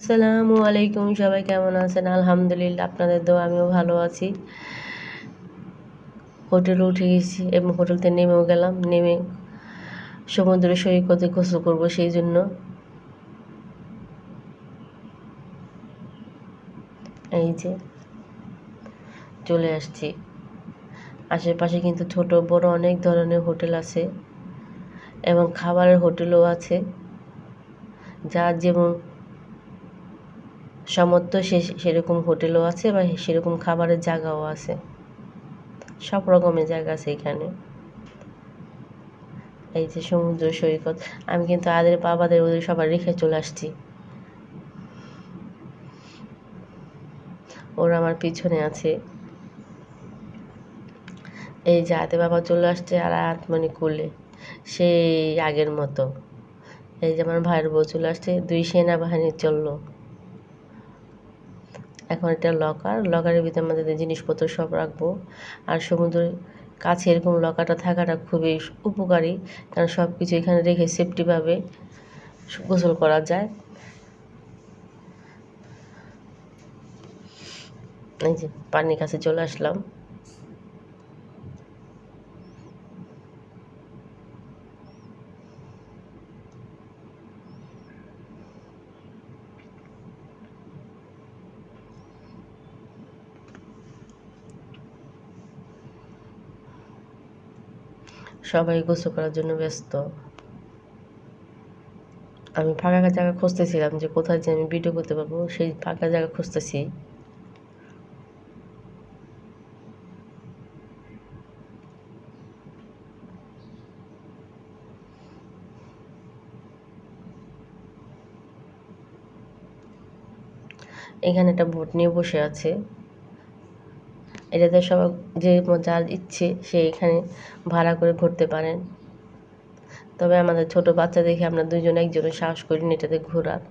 আসসালামু আলাইকুম, সবাই কেমন আছেন? আলহামদুলিল্লাহ, আপনাদের দোয়া, আমিও ভালো আছি। হোটেলে উঠে গেছি এবং হোটেলতে নেমেও গেলাম। নেমে সমুদ্র সৈকতে গোসল করব সেই জন্য। এই যে চলে আসছি। আশেপাশে কিন্তু ছোট, বড় অনেক ধরনের হোটেল আছে এবং খাবারের হোটেলও আছে। যা যেমন সামর্থ্য সে সেরকম হোটেলও আছে বা সেরকম খাবারের জায়গাও আছে। সব রকমের জায়গা আছে এখানে। এই যে সমুদ্র সৈকত, আমি কিন্তু আদের বাবাদের ওদের সবার রেখে চলে আসছি। ওরা আমার পিছনে আছে। এই যে আতে বাবা চলে আসছে আর আত্মনি কোলে, সেই আগের মতো। এই যে আমার ভাইয়ের বউ চলে আসছে, দুই সেনাবাহিনী চলল। এখন এটা লকার লকারের ভিতরে আমাদের জিনিসপত্র সব রাখব। আর সমুদ্রের কাছে এরকম লকারটা থাকাটা খুবই উপকারী, কারণ সব কিছু এখানে রেখে সেফটিভাবে গোসল করা যায়। এই যে পানির কাছে চলে আসলাম। সবাই গোসল করার জন্য ব্যস্ত। আমি ফাঁকা জায়গা খুঁজতেছিলাম যে কোথায় যে আমি ভিডিও করতে পারব, সেই ফাঁকা জায়গা খুঁজতেছি। এখানে একটা বোট নিয়ে বসে আছে। এটাতে সব যে যার ইচ্ছে সে এখানে ভাড়া করে ঘুরতে পারেন। তবে আমাদের ছোট বাচ্চা দেখে আমরা দুজন একজনের সাহস করিনি এটাতে ঘোরার।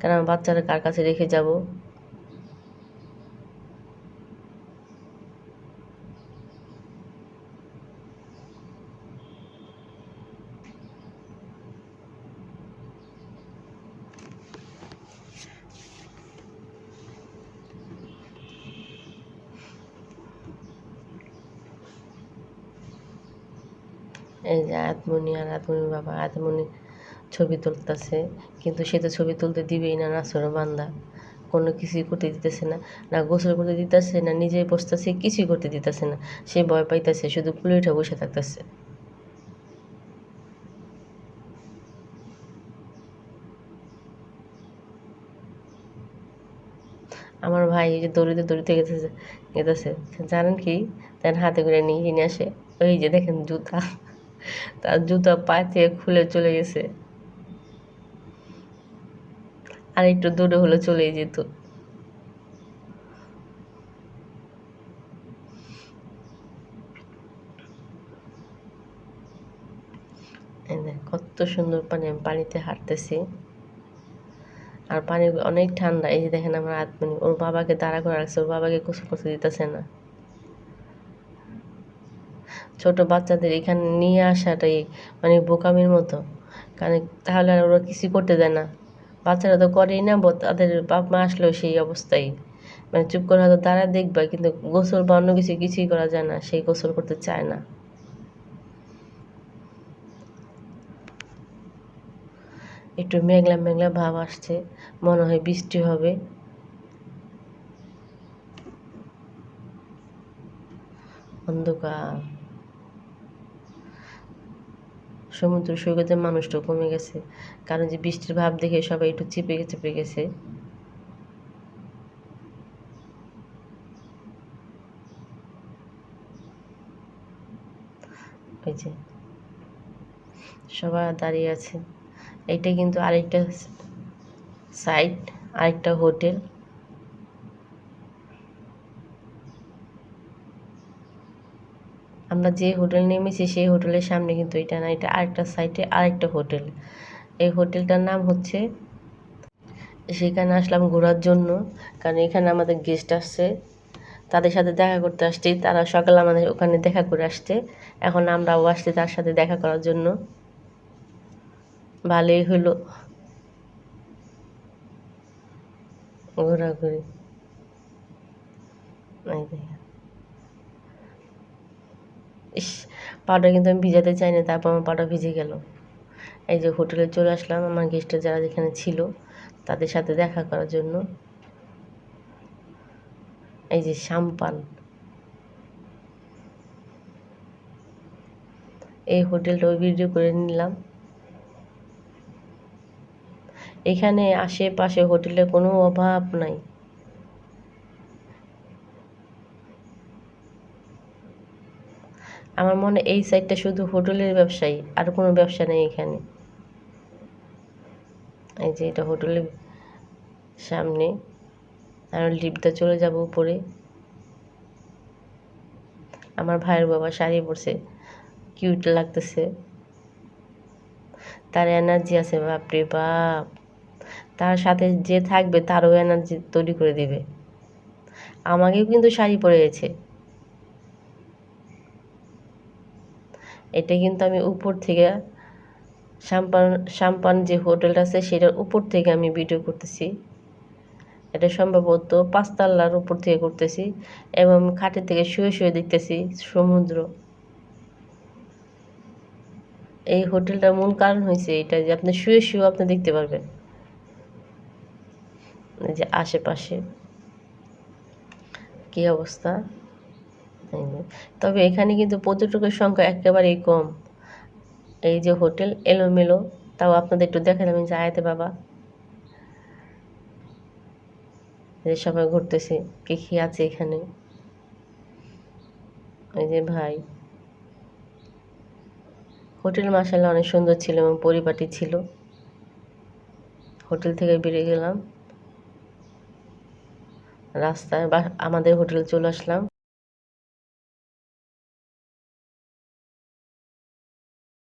কারণ বাচ্চারা কার কাছে রেখে যাব? এই যে আতমনি আর আতমনির বাবা আতমনি ছবি তুলতেছে। কিন্তু সে তো ছবি তুলতে দিবেই না নাচর বান্দা। কোনো কিছুই করতে দিতেছে না না গোসল করতে দিতেছে, না নিজেই বসতেছে, কিছুই করতে দিতেছে না। সে ভয় পাইতেছে, শুধু কুলে উঠে বসে থাকতেছে। আমার ভাই যে দৌড়িতে দৌড়িতে গেতেছে গেতেছে। জানেন কি? তার হাতে করে নিয়ে নিয়ে আসে। ওই যে দেখেন জুতা। তার জুতা পায়ে থেকে খুলে চলে গেছে। আর একটু দূরে হলে চলেই যেত। কত সুন্দর পানি, আমি পানিতে হাঁটতেছি। আর পানি অনেক ঠান্ডা, এই যে দেখেন আমার আত্মনি ওর বাবাকে দাঁড়া করে রাখছে ওর বাবাকে গোসল করতে দিতেছে না। ছোট বাচ্চাদের এখানে নিয়ে আসাটাই মানে বোকামির মতো। কারণ তাহলে আর ওরা কিছু করতে দেয় না। বাচ্চারা তো করেই না তাদের বাপ মা আসলেও সেই অবস্থায়। মানে চুপ করে হয়তো তারা দেখবে, কিন্তু গোসল বা অন্য কিছু কিছুই করা যায় না, সেই গোসল করতে চায় না। একটু মেঘলা মেঘলা ভাব আসছে, মনে হয় বৃষ্টি হবে। অন্ধকার। সমুদ্র সৈকতের মানুষটা কমে গেছে। কারণ যে বৃষ্টির ভাব দেখে সবাই একটু চেপে চেপে গেছে। ওই যে সবাই দাঁড়িয়ে আছে। এইটা কিন্তু আরেকটা সাইড আরেকটা হোটেল। আমরা যে হোটেল নেমেছি সেই হোটেলের সামনে কিন্তু এটা না, এটা আরেকটা সাইডে আরেকটা হোটেল। এই হোটেলটার নাম হচ্ছে, সেখানে আসলাম ঘোরার জন্য, কারণ এখানে আমাদের গেস্ট আসছে। তাদের সাথে দেখা করতে আসছি, তারা সকালে আমাদের ওখানে দেখা করে আসছে। এখন আমরাও আসছি তার সাথে দেখা করার জন্য। ভালোই হলো। ঘোরাঘুরি। দেখেন। ইস পাটা কিন্তু আমি ভিজাতে চাই না, তারপর আমার পাটা ভিজে গেল। এই যে হোটেলে চলে আসলাম, আমার গেস্টরা যারা যেখানে ছিল, তাদের সাথে দেখা করার জন্য। এই যে সাম্পান এই হোটেলটা ভিডিও করে নিলাম। এখানে আশেপাশে হোটেলের কোনো অভাব নাই। আমার মনে এই সাইডটা শুধু হোটেলের ব্যবসায়ী, আর কোনো ব্যবসা নেই এখানে। এই যে এটা হোটেলের সামনে। আর লিফটটা চলে যাব উপরে। আমার ভাইয়ের বাবা শাড়ি পরছে। কিউট লাগতেছে। তার এনার্জি আছে, বাপরে বাপ। তার সাথে যে থাকবে, তারও এনার্জি তৈরি করে দিবে। আমাকেও কিন্তু শাড়ি পরেছে এটা কিন্তু আমি উপর থেকে সাম্পান সাম্পান যে হোটেলটা আছে সেটার উপর থেকে আমি ভিডিও করতেছি। এটা সম্ভবত পাঁচতলার উপর থেকে করতেছি এবং খাটের থেকে শুয়ে শুয়ে দেখতেছি সমুদ্র। এই হোটেলটার মূল কারণ হয়েছে এটা যে আপনি শুয়ে শুয়ে আপনি দেখতে পারবেন। যে আশেপাশে। কি অবস্থা? তবে এখানে কিন্তু পর্যটকের সংখ্যা একেবারেই কম। এই যে হোটেল, এলোমেলো, তাও আপনাদের একটু দেখালাম যে আয়াতে বাবা। যে সবাই ঘুরতেছে, কে কি আছে এখানে? এই যে ভাই। হোটেল মাসাল্লাহ অনেক সুন্দর ছিল এবং পরিপাটি ছিল। হোটেল থেকে বেরিয়ে গেলাম। রাস্তায় বা আমাদের হোটেলে চলে আসলাম।